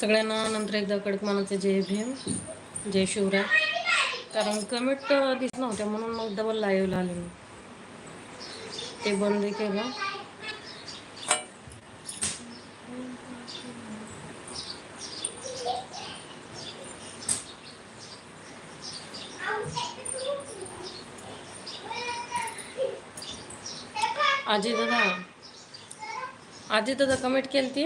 सगळ्यांना नंतर एकदा कडक मानाचे जय भीम जय शिवराय. कारण कमेंट दिसत नव्हत्या म्हणून मग डबल लाईव्हला आले मी. ते बंद केलं. आजी दादा आजी दादा कमेंट केली ती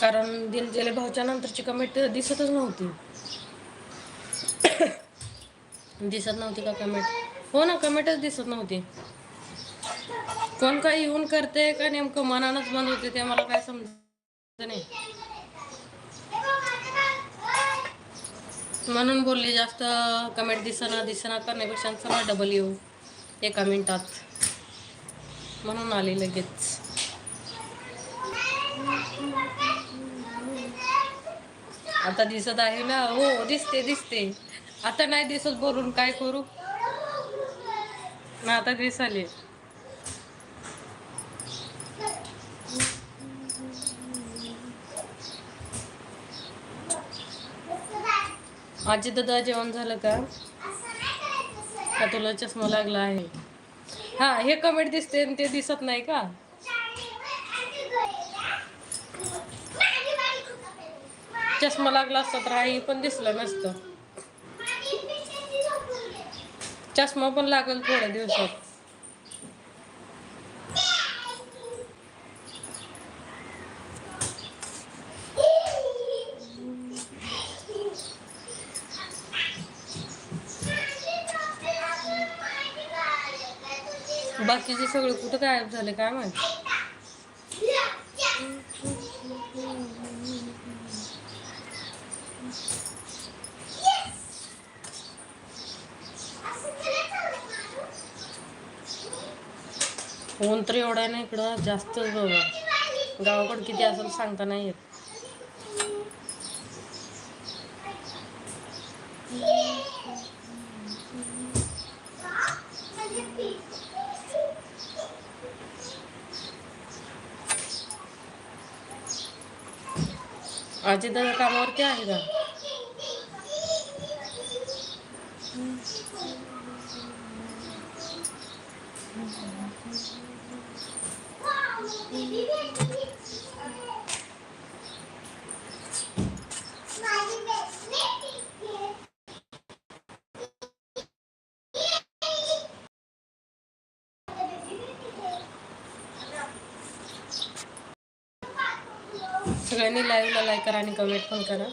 कारण दिलजेले भाऊच्या नंतरची कमेंट दिसतच नव्हती. दिसत नव्हती का कमेंट हो ना कमेंटच दिसत नव्हती. कोण काय येऊन करते का नेमकं मनानच बंद होते ते मला काय समजत नाही. म्हणून बोलली जास्त कमेंट दिसना दिसना करण्यापेक्षा चला डबल येऊ. एका मिनटात. म्हणून आले लगेच. आता दिसत आहे ना? हो दिसते दिसते. आता नाही दिसत बोलून काय करू? ना आता दिसाले आजी दादा जेवण झालं का? का तुला चष्मा लागला आहे? हा हे कमेंट दिसते आणि ते दिसत नाही का? चष्मा लागला असता तर आई पण दिसलं नसतं. चष्मा पण लागेल थोड्या दिवसात. बाकीचे सगळे कुठं गायब झाले काय माहिती? ऊन तर एवढा आहे ना इकडं जास्त गावाकडं किती असेल सांगता नाही येत. आजी दादा कामावरती आहे का? सगळ्यांनी लाईव्हला लाईक करा आणि कमेंट पण करा.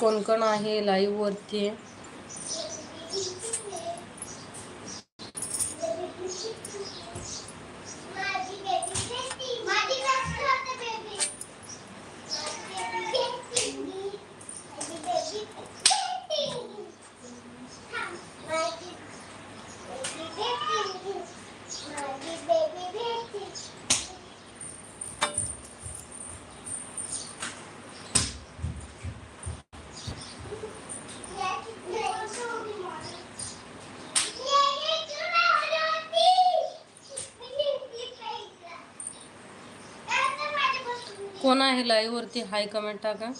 कोण कोण आहे लाईव्ह वरती कोण आहे लाईव्ह वरती. हाय कमेंट टाका.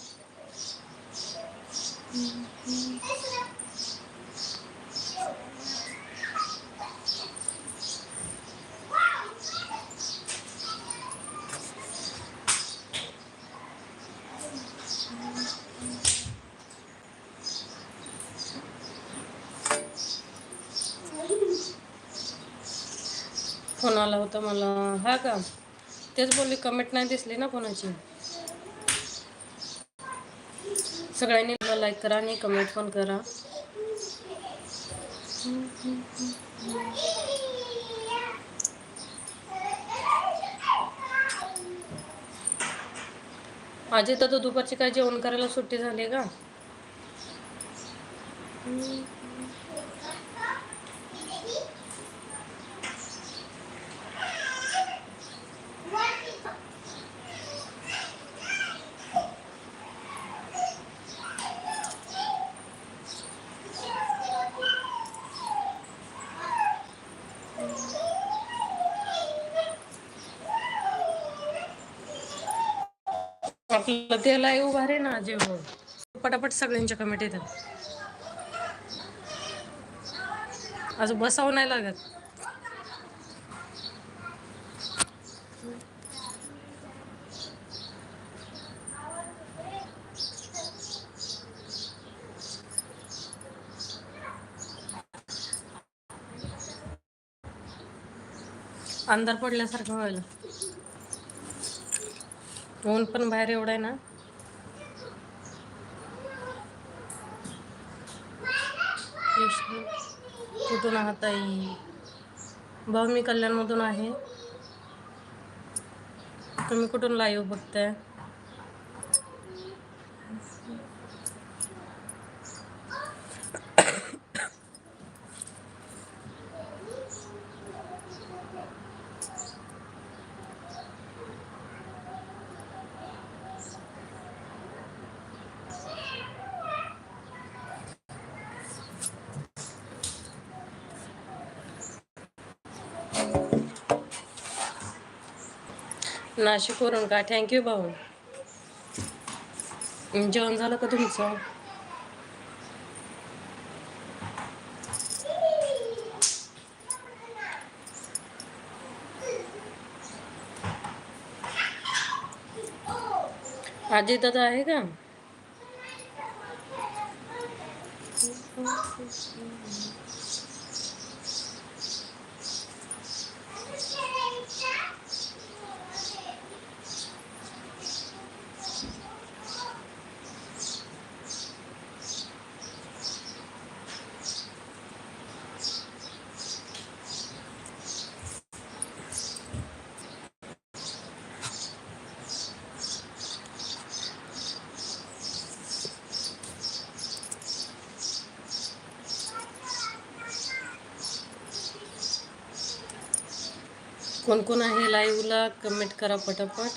फोन आला होता मला. हा का? तेच बोलली कमेंट नाही दिसली ना कोणाची? सगळ्यांनी लाईक करा आणि कमेंट पण करा. माझी तर दुपारची काय जेवण करायला सुट्टी झाली का? ते लाईव्ह उभा रे ना जेवण. पटापट सगळ्यांच्या कमेंट येतात. अजून बसावं नाही लागत. अंधार पडल्यासारखं व्हायला. ऊन पण बाहेर एवढं आहे ना. कुठून आहात ताई? भाऊ मी कल्याणमधून आहे. तुम्ही कुठून लाईव्ह बघताय? नाशिकवरून का? थँक्यू भाऊ. जेवण झालं का तुमचं? आजी दादा आहे का? कोण कोण आहे लाईव्हला कमेंट करा पटापट.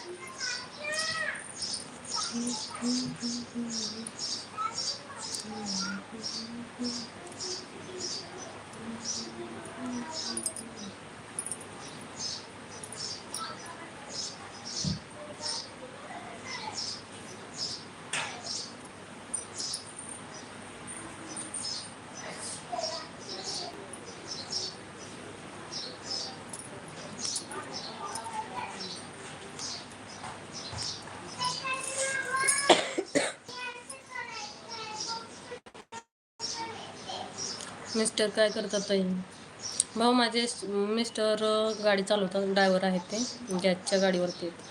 मिस्टर काय करतात ताई भाऊ माझे मिस्टर गाडी चालवतात ड्रायव्हर आहेत ते गॅसच्या गाडीवरती आहेत.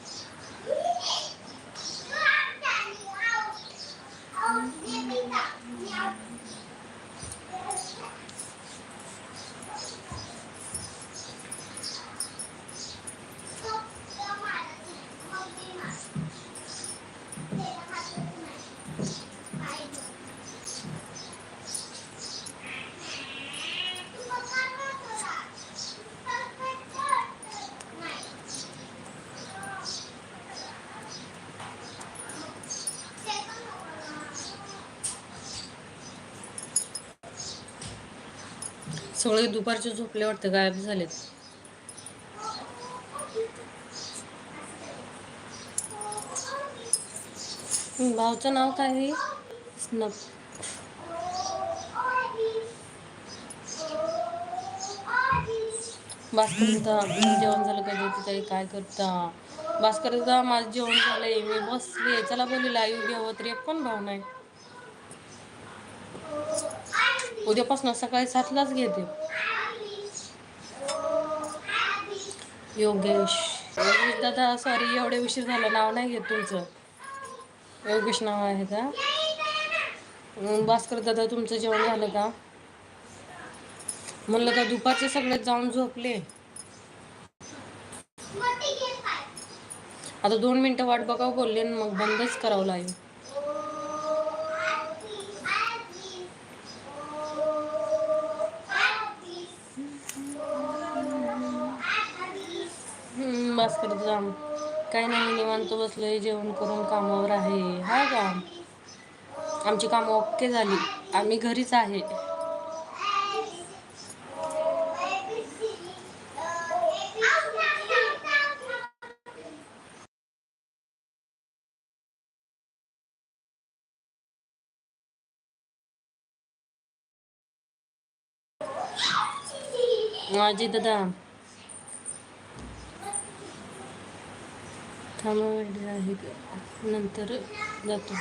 सगळे दुपारचे झोपले वाटते गायब झालेत. भाऊचं नाव काय आहे? स्नप. भास्कर दादा जेवण झालं का ज्योती ताई काय करता? भास्कर माझं जेवण झालंय मी बसले चला बोलू लाईव्ह घेऊ तरी एक पण भाऊ नाही. उद्यापासून सकाळी सातलाच घेते. योगेश. योगेश दादा सॉरी एवढे उशीर झालं नाव नाही घेत तुमचं. योगेश नाव आहे का? भास्कर दादा तुमचं जेवण झालं का? म्हणलं का दुपारचे सगळे जाऊन झोपले. आता दोन मिनिटं वाट बघावं बोलले आणि मग बंदच करावं लागेल. हम्म, करत जा. काही नाही निवांत बसलोय जेवण करून कामावर आहे. हा का? आमची कामं ओके झाली. आम्ही घरीच आहे. माझी दादा थांबा आहे. का? नंतर जातो.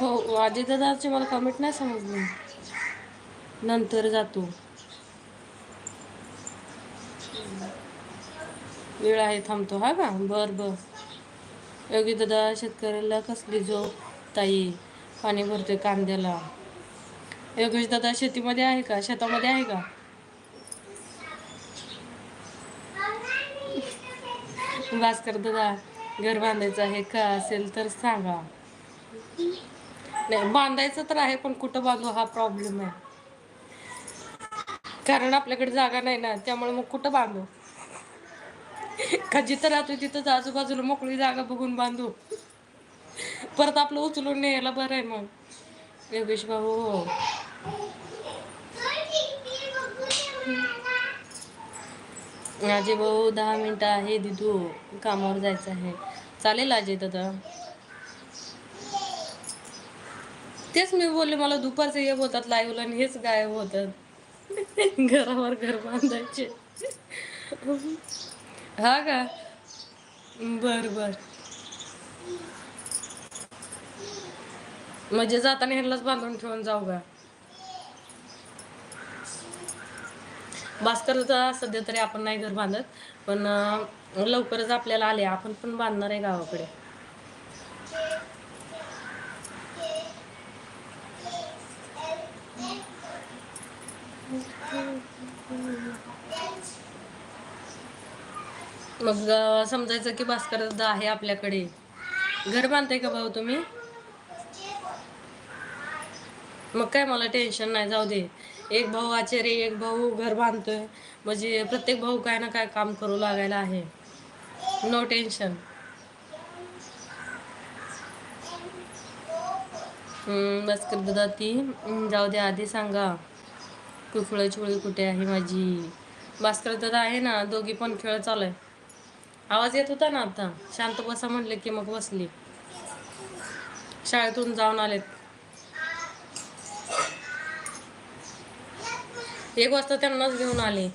हो अजय दादाचे मला कमेंट नाही समजले. नंतर जातो. वेळ आहे थांबतो हा का? बर बर. योगी दादा शेतकऱ्याला कसली झोप? ताई पाणी भरतोय कांद्याला. योगेश दादा शेतीमध्ये आहे का? शेतामध्ये आहे का? भास्कर दादा घर बांधायचं आहे का असेल तर सांगा. नाही बांधायचं तर आहे पण कुठं बांधू हा प्रॉब्लेम आहे. कारण आपल्याकडे जागा नाही ना त्यामुळे मग कुठं बांधू? का जिथं राहतो तिथंच आजूबाजूला मोकळी जागा बघून बांधू? परत आपलं उचलून न्यायला बरं आहे मग. योगेश भाऊ हो. अजय भाऊ दहा मिनटं आहे. दिदू कामावर जायचं आहे. चालेल आजी दादा? तेच मी बोलले मला दुपारचे हे होतात लाईव्हला आणि हेच गायब होतात. घरावर घर बांधायचे. हा का? बर बर. म्हणजे जाताना ह्यांनाच बांधून ठेवून जाऊ का? भास्करचा सध्या तरी आपण नाही घर बांधत पण लवकरच आपल्याला आले. आपण पण बांधणार आहे गावाकडे. मग समजायचं की भास्कर दादा आहे आपल्याकडे. घर बांधताय का भाऊ तुम्ही? मग काय मला टेन्शन नाही जाऊ दे. एक भाऊ आचारी एक भाऊ घर बांधतोय. म्हणजे प्रत्येक भाऊ काय ना काय काम करू लागायला आहे. नो टेन्शन बस कर दादा ती. जाऊ दे आधी सांगा. कुफळ चुळी कुठे आहे माझी? भास्कर दादा आहे ना दोघी पण खेळ चालू आहे. आवाज येत होता ना आता? शांत बसा म्हणले की मग बसली. शाळेतून जाऊन आलेत. एक वाजता त्यांनाच घेऊन आले.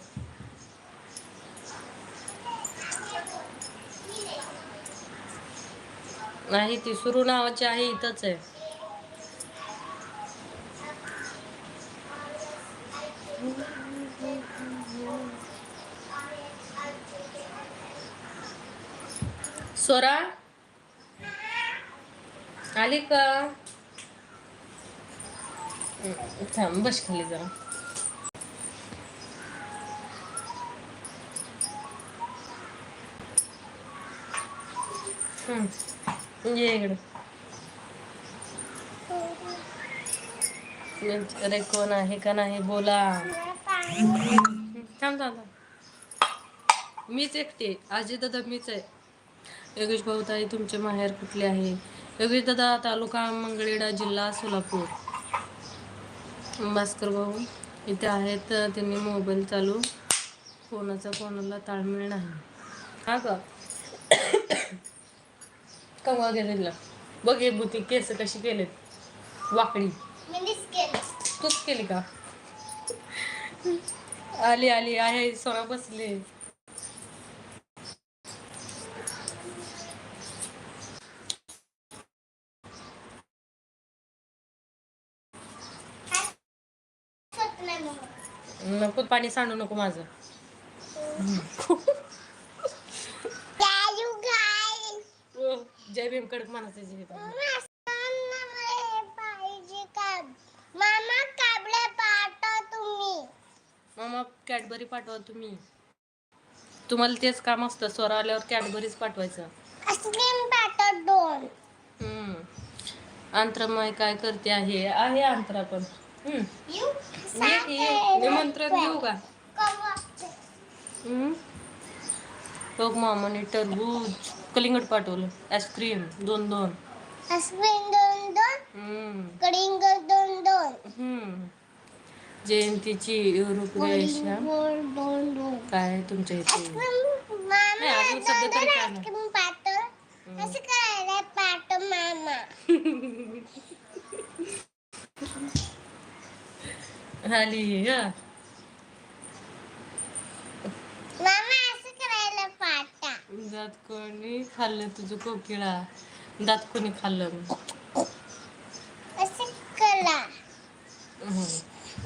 नाही ती सुरू नावाची आहे इथंच आहे. स्वरा आली का? थांब बस खाली जरा. ये इकडे. अरे कोण आहे का नाही बोला. थांब थांब थांब. मीच एकटी आजी दादा मीच आहे. योगेश भाऊ ताई तुमचे माहेर कुठले आहे? योगेश दादा तालुका मंगळवेढा जिल्हा सोलापूर. भास्कर भाऊ इथे आहेत. त्यांनी मोबाईल चालू. कोणाचा कोणाला ताळमेळ नाही. हा का? कवा गेलेला बघ हे बुती केस कशी केलेत. वाकडी. तूच केली का? आली आली आहे सोना बसले. नको पाणी सांडू नको माझं. जय भीम कडक मानाचे जय मामा काबळे पाठव तुम्ही मामा कॅडबरी पाठवा तुम्ही तुम्हाला तेच काम असतं स्वर आल्यावर कॅडबरीच पाठवायचं आईस्क्रीम पाठव दोन हम्म. काय करते आहे आहे अंतरा पण हम्म. यू ये, ये. निमंत्रण देऊ का हम्म. बघ मामाने टरबूज कलिंगड पाठवलं. आईस्क्रीम दोन दोन. आईस्क्रीम दोन दोन. हम्म. कडिंग दोन दोन. हम्म. जयंतीची रूपरेषा. दोन दोन काय तुमच्या इथे? मामा नाही, अजून सध्या तरी काय नाही. आईस्क्रीम पाठव. असं करायला पाठव मामा. आली हा मामा असं करायला पाठा दात कोणी खाल्लं? तुझं कोकिळा. दात कोणी खाल्लं? असं करा. हम्म.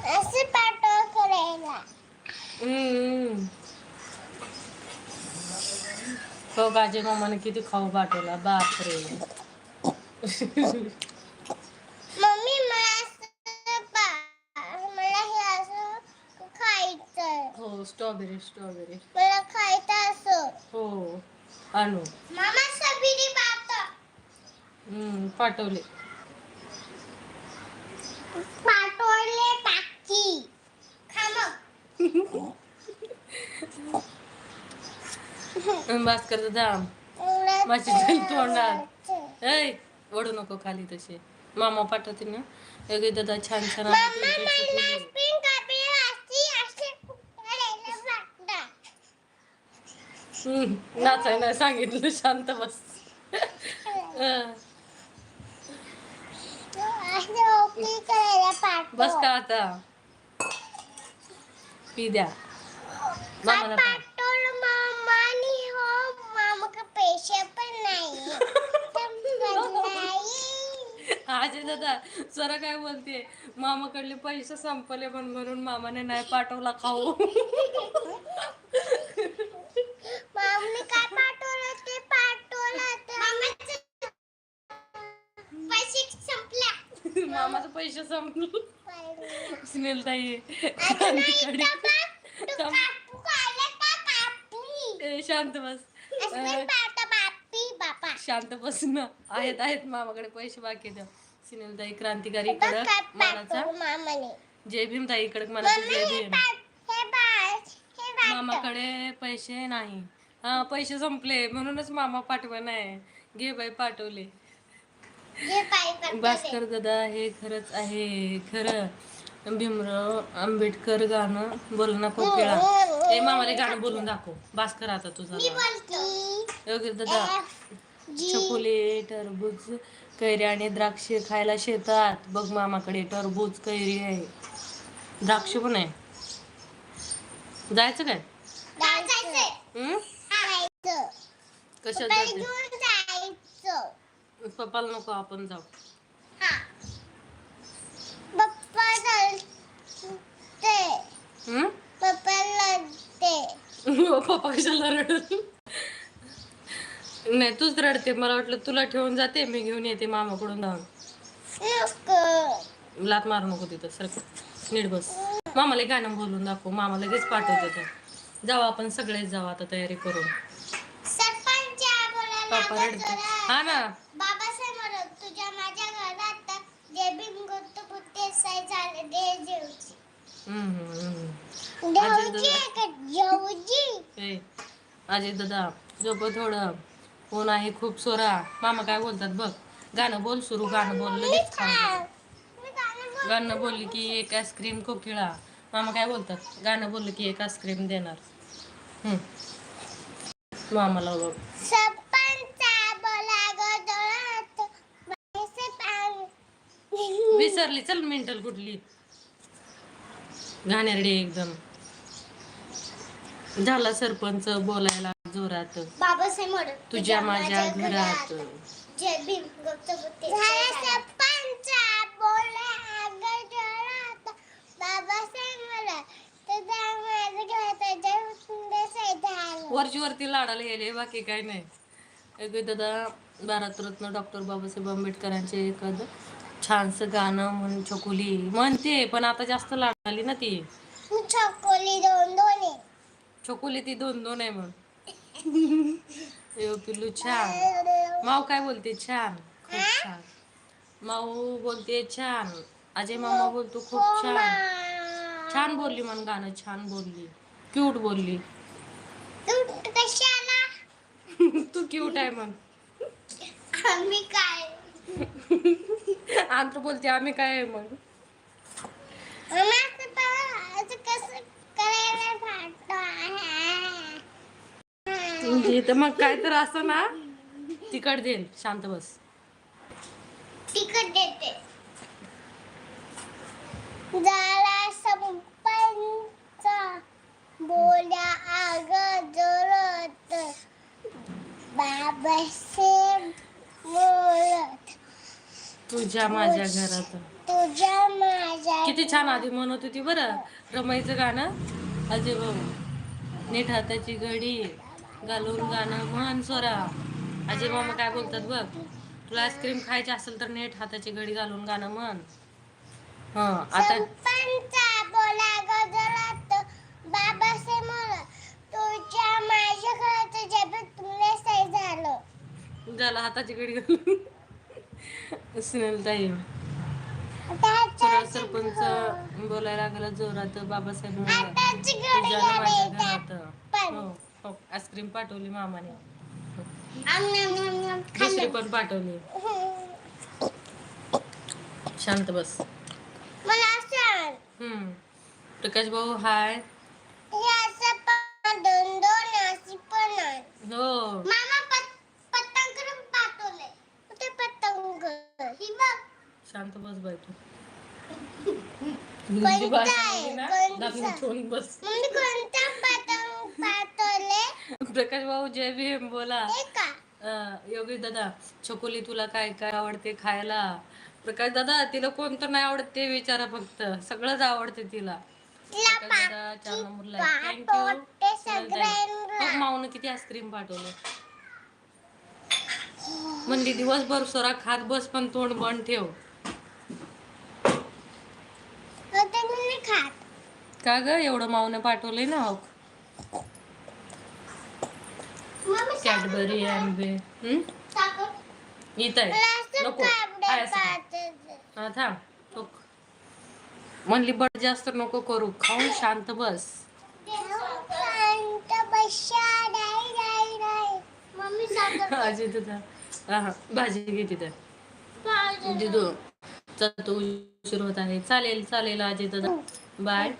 असं पाठव करायला. हम्म. हो गाजे मामाने किती खाऊ पाठवला. बापरे. मम्मी मला असं पा- मला हे असं खायचंय हो स्ट्रॉबेरी स्ट्रॉबेरी. मला खायचं असं. हो. आणू. हम्म, पाठवले. पाठवले टाकी भास्कर दादा मला माझी जण तोंडात. ऐ ओढू नको खाली तसे. मामा पाठवते ना. एक दादा छान छान आहे मम्मा तुमच्या मला इथे. आईस्क्रीम कापली असती असे करायला पाठा हम्म, नाचाय नाही सांगितलं शांत बस. बस का आता? पी द्या. मामाला हो. आजी दादा सर काय बोलते मामाकडले पैसे संपले पण म्हणून मामाने नाही पाठवला खाऊ. मामाने काय पाठवलं ते पाठवलं तर पैसे संपल्या मामाचे पैसे संपले. सुनील ताई तर शांत बस. शांत बस ना. आहेत आहेत मामाकडे पैसे बाकी द्या सुनील ताई क्रांतिकारी कडक मानाचा जय भीम ताई कडक मानाचा मम्मी जय भीम. मामाकडे पैसे नाही. हा पैसे संपले. म्हणूनच मामा पाठवा नाही. घे बाई पाठवले. हे भास्कर दादा हे खरंच आहे. खरं. भीमराव आंबेडकर गाणं बोल ना कोकिळा हे मामाला गाणं बोलून दाखव. भास्कर आता तुझा योगेश दादा चकोले टरबूज कैरी आणि द्राक्ष खायला शेतात. बघ मामाकडे टरबूज कैरी आहे. द्राक्ष पण आहे. जायचं काय? हम्म? कशात पप्पाला जायचं. नको आपण जाऊ. हा. पप्पा हम्म? कशाला रडत? नाही तूच रडते. मला वाटलं तुला ठेवून जाते मी घेऊन येते मामाकडून नको लात मारू नको तिथं सर नीट बस. मामाला गाणं बोलून दाखव. मामा लगेच पाठवते तर जाऊ आपण सगळेच जाऊ आता तयारी करून. पापा रडते. हा ना? बाबासाहेब म्हणत तुझ्या माझ्या घरात जे भीम गुप्त पुते साई झाले दे जेवची. अजय दादा. झोप थोडं. कोण आहे खूप सोरा. मामा काय बोलतात बघ. गाणं बोल सुरू गाणं बोल लगेच गाणं बोल- गाणं बोलली की एक आईस्क्रीम कोकिळा मामा काय बोलतात? गाणं बोललं की एक आईस्क्रीम देणार. हम्म. मामाला बघ सरपंच बोला ग डोळ्यात पैसे पाणी विसरली. चल मेंटल कुठली? घाणेरडी एकदम. झाला सरपंच बोलायला जोरात. बाबासाहेब म्हणत तुझ्या माझ्या घरात. जय भीम गुप्त पुते सरपंच बोला ग डोळ्यात बाबासाहेब म्हणत तुझ्या माझ्या घरात जय भीम साई झाले वरची वरती लाडाला गेले बाकी काय नाही. अगं दादा भारतरत्न डॉक्टर बाबासाहेब आंबेडकरांचे एखादं छानसं गाणं म्हण चकोली. म्हणते पण आता जास्त लाड आली ना ती. चकोली दोन दोन आहे. चकोली ती दोन दोन आहे म्हण. यो पिल्लू छान. माऊ काय बोलते? छान. खूप छान. माऊ बोलते छान. अजय मामा बोलतो खूप छान. छान बोलली म्हण गाणं छान बोलली. क्यूट बोलली. तू क्यूट आहे म्हण. आम्ही काय आंतर बोलते आम्ही काय आहे मग तर मग काय तर असं ना तिकट देईल शांत बस. तिकट देते. झाला संपांचा बोल्या बाबासे बोलत तुझ्या माझ्या घरात. तुझ्या माझ्या किती छान आधी म्हणत होती बरं रमाईचं गाणं. अजय भाऊ नीट हाताची घडी घालून गाणं म्हण सोरा अजय मामा काय बोलतात बघ तुला आईस्क्रीम खायची असेल तर नीट हाताची घडी घालून गाणं म्हण. हा आता झालं. हाताची घडी घालून. सुनील ताई. त्याच्या सरळ सरपंच बोलायला लागला जोरात बाबासाहेब माझ्या घरात. हो हो आईस्क्रीम पाठवली मामाने. दुसरी. पण पाठवली. शांत बस. हम्म. प्रकाश भाऊ हाय. हे असं पण दोन दोन अशी पण आहे. हो मामा पत- पतंग करून पाठवले कुठे पतंग ही बघ शांत बस बाई तू. बस. प्रकाश भाऊ जय भीम बोला. योगेश दादा छोकोली तुला काय काय आवडते खायला? प्रकाश दादा तिला कोणतं नाही आवडत ते विचारा फक्त. सगळंच आवडते तिला. माऊन किती आईस्क्रीम पाठवलं. म्हणली दिवसभर सोरा खात बस पण तोंड बंद ठेव आता मी नाही खात का ग? एवढं माऊने पाठवलंय ना हो कॅडबरी आंबे. इथं आहे. नको. हा थांब. म्हणली बड जास्त नको करू. खाऊन शांत बस. तुझा हा हा. भाजी घे तिथं. दिदू चल तू उशीर होत आहे. चालेल चालेल. दादा बाय.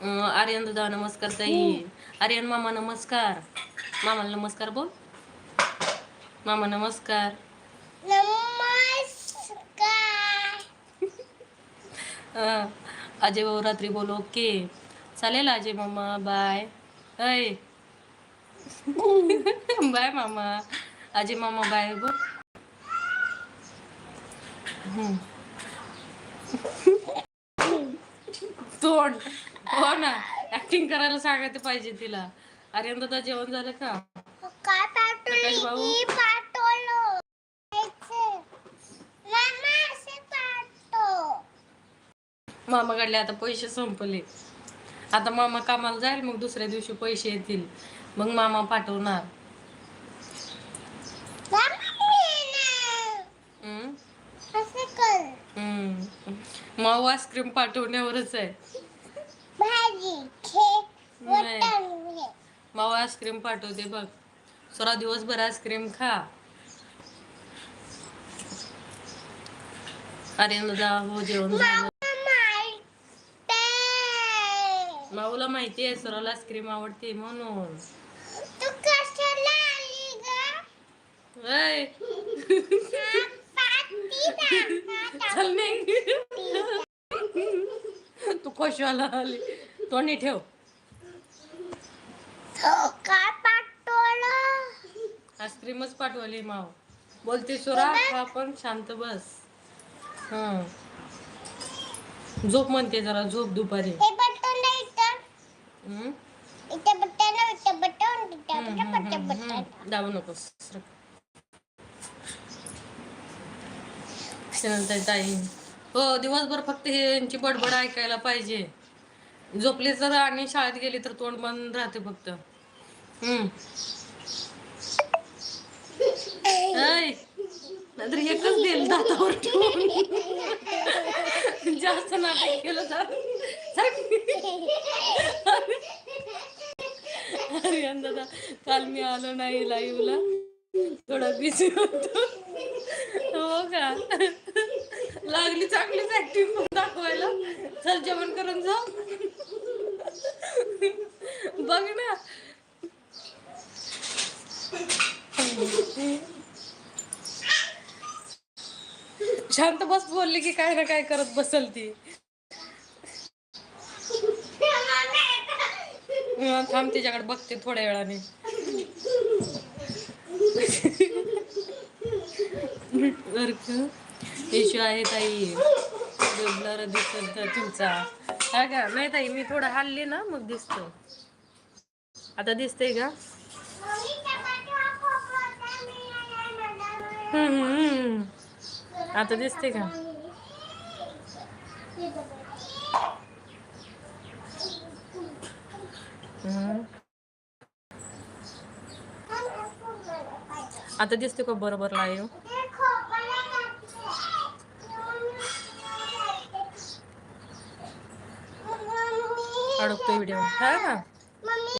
आर्यन दादा नमस्कार ताई. आर्यन मामा नमस्कार. मामाला नमस्कार बोल. मामा नमस्कार. अजय भाऊ रात्री बोल ओके. चालेल अजय मामा बाय. अय बाय मामा. अजय मामा बाय बोल. तोंड. हो ना. ऍक्टिंग करायला सांगायचं पाहिजे तिला. अरे दादा जेवण झालं का? काय प्रकाश भाऊ? मामाकडले आता पैसे संपले. आता मामा कामाला जाईल मग दुसऱ्या दिवशी पैसे येतील. मग मामा पाठवणार. माऊ आईस्क्रीम पाठवण्यावरच आहे. नाही. माऊ आईस्क्रीम पाठवते बघ सोळा दिवसभर आईस्क्रीम खा अरे दादा हो जेवण झालं. माऊला माहिती आहे सोराला आईस्क्रीम आवडते म्हणून ऐ. चल निघ. तू कशाला आली? तोंडी ठेव. काय आईस्क्रीमच पाठवली माव. बोलते सुरा खा पण शांत बस. हं. झोप म्हणते जरा झोप दुपारी. ते बटन नाही दाबू नकोस ताई. हो दिवसभर फक्त हे यांची बडबड ऐकायला पाहिजे. झोपली तर आणि शाळेत गेली तर तोंड बंद राहते फक्त. हम्म. नाहीतर एकच देईल दातावर ठेवून. जास्त नाटक केलं तर. अरे दादा काल मी आलो नाही लाईव्हला थोडा बिझी होतो. हो का? लागली चांगलीच ऍक्टिंग दाखवायला. चल जेवण करून जाऊ. बघ ना. शांत बस बोलली की काय ना काय करत बसल ती. थांब तिच्याकडे बघते थोड्या वेळाने. वर्क इशू आहे ताई. ब्लर दिसत तुमचा. हा का? नाही ताई मी थोडं हल्ली ना मग दिसतो. आता दिसतंय का? आता दिसते का? हम्म. आता दिसते का बरोबर लाईव्ह अडकतोय व्हिडिओ. हा का